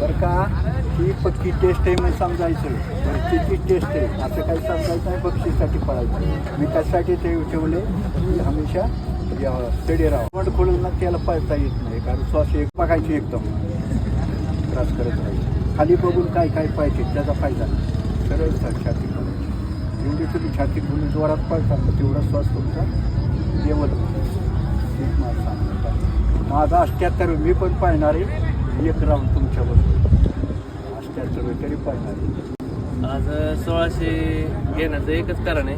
बरं का? ही पक्की टेस्ट आहे म्हणून समजायचं. भरतीची टेस्ट आहे? असं काही समजायचं नाही बक्षीसाठी पळायचं. मी त्यासाठी ते ठेवले की हमेशा स्टडी राहा पण खोलून ना त्याला पळता येत नाही कारण श्वास एक बघायची एकदम. त्रास करत राहील खाली बघून काय काय पाहिजे त्याचा फायदा सरळ छाती पळायची एवढी तुम्ही छाती खोलून जोरात पळता ना तेवढा श्वास तुमचा लेवल माझा अष्ट्याहत्तर मी पण पाळणार आहे. एक राऊंड तुमच्याबरोबर अष्ट्याहत्तर तरी पाहिजे आज सोळाशे घेण्याचं एकच कारण आहे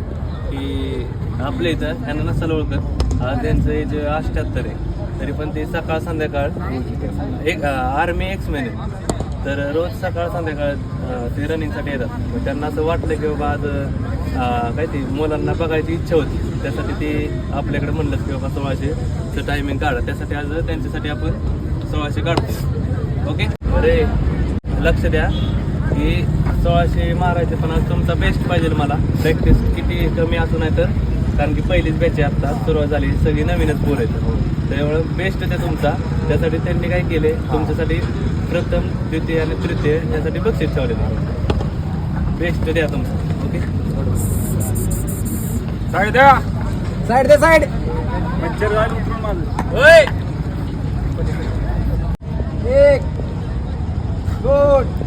की आपल्या इथं त्यांना नसल ओळखत. आज त्यांचं एज अष्ट्याहत्तर आहे. तरी पण ते सकाळ संध्याकाळ एक आर्मी एक्स आहे. तर रोज सकाळ संध्याकाळ ते रनिंगसाठी येतात. मग त्यांना असं वाटलं की बाबा आज काय ते मुलांना बघायची इच्छा होती. त्यासाठी ते आपल्याकडे म्हणलं की बाबा सोळाशेचं टायमिंग काढा. त्यासाठी आज त्यांच्यासाठी आपण सोळाशे काढतो. ओके? अरे लक्ष द्या की सोळाशे मारायचे पण आज तुमचा बेस्ट पाहिजे मला. प्रॅक्टिस किती कमी असू नाही तर. कारण की पहिलीच बॅच आहे आत्ता सुरुवात झाली. सगळी नवीनच पोर आहेत. त्यामुळं बेस्ट आहे तुमचा. त्यासाठी त्यांनी काय केले? तुमच्यासाठी प्रथम द्वितीय आणि तृतीय यासाठी बक्षीस ठेवले बेस्ट द्या तुमचं. ओके? साईड द्या. साईड दे साईड मच्छर जाईल उतरून माझं. होय एक दोन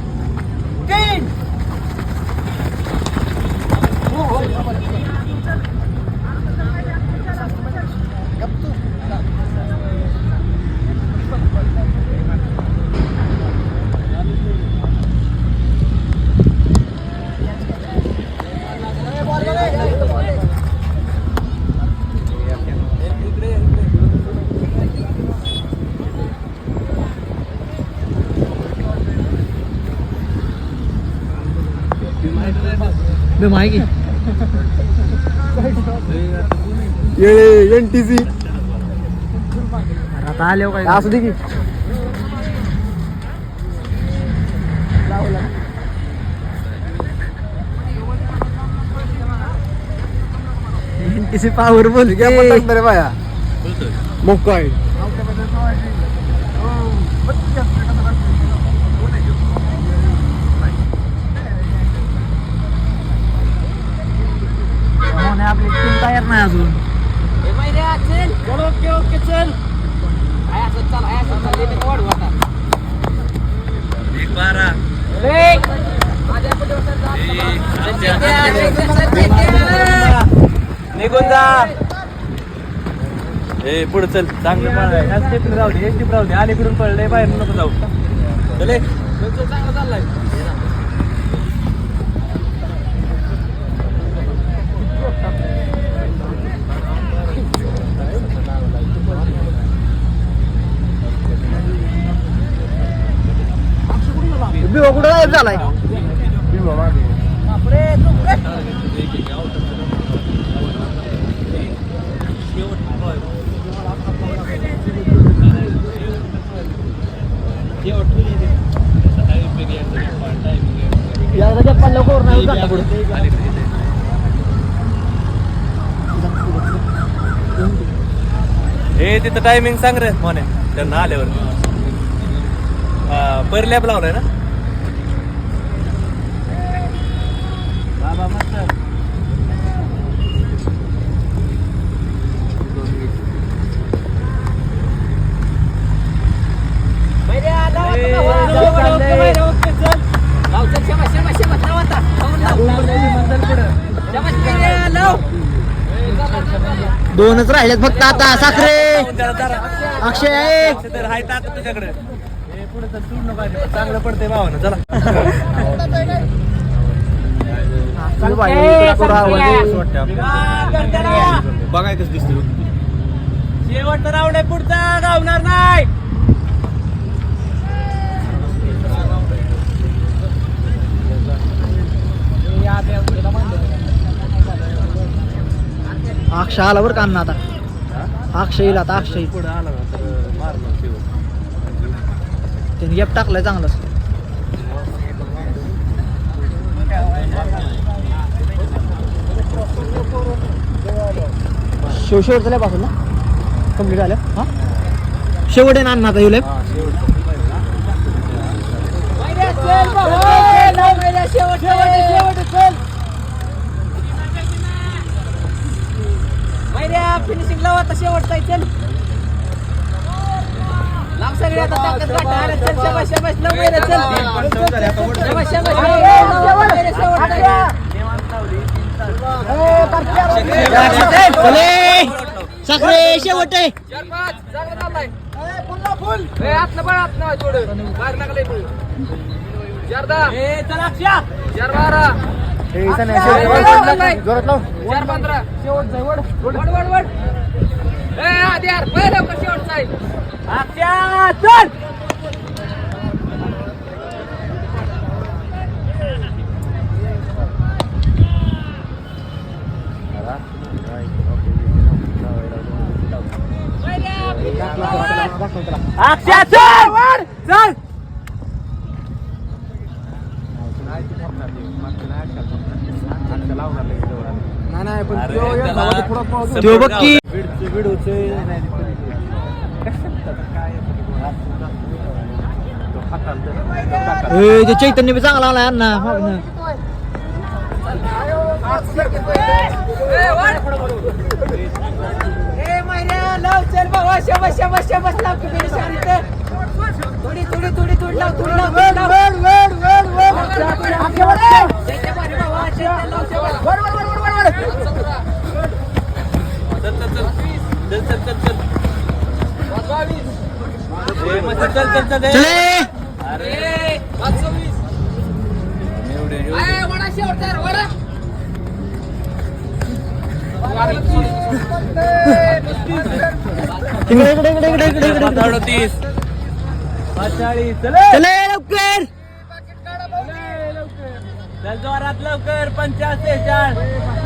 माहिती एन टी सी आता आले काय असू दे की। किसी पॉवरफुल क्या पटक रे बाया बोलतोय मग काय आपली टीम तयार नाही अजून ओके ओके चल एक बारा निघून जा ए पुढे चल चांगलं राहू दे एक राहू दे. अलीकडून पळलंय बाहेर नको जाऊ. चले चांगला चाललाय कुठं झालाय? या जगात नाही जाता पुढे हे तिथं टायमिंग सांग रे मोने. त्यांना आल्यावर. पर लॅब लावलाय ना बाबा मस्त दोनच राहिलेत फक्त आता साखरे. अक्षय. तुझ्याकडे. चांगलं पडतंय भावानं चला बघाय कसं दिसतं शेवटचा राऊंड आहे पुढचा गावणार नाही. अक्षय आला बरं का अण्णा आता? अक्षय येईल आता अक्षय. पुढे आला ना तर मारणार शेवट त्याने गेप टाकलाय चांगलाच. शेव शेवट झाल्यापासून ना? कंप्लीट झालं? हा? शेवट आहे ना अण्णा आता येऊ हा शेवट. फिनिशिंग लावा आता शेवटचा चल लाव सगळे आता ताकद. अरे चल चल. शेवट आहे चार पाच चांगलं चाललंय ए, आतलं बळ आतलं आहे थोडं बाहेर लागलंय बळ. चार दहा चार बारा चार पंधरा. शेवटचा आहे, वड वड वड वड. ए आधी यार पहिले लवकर शेवटचा आहे. चल. ए, ते चैतन्य बी चांगला बेडी शांत. थोडी, थोडी, थोडी, थोडी लाव, थोडी लाव. इकडे इकडे इकडे इकडे इकडे इकडे पाच अडतीस पाच चाळीस चल चले लवकर लवकर पंच्याऐंशी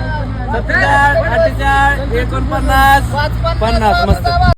चार सत्तर अठ्ठेचाळीस एकोणपन्नास पन्नास मस्त.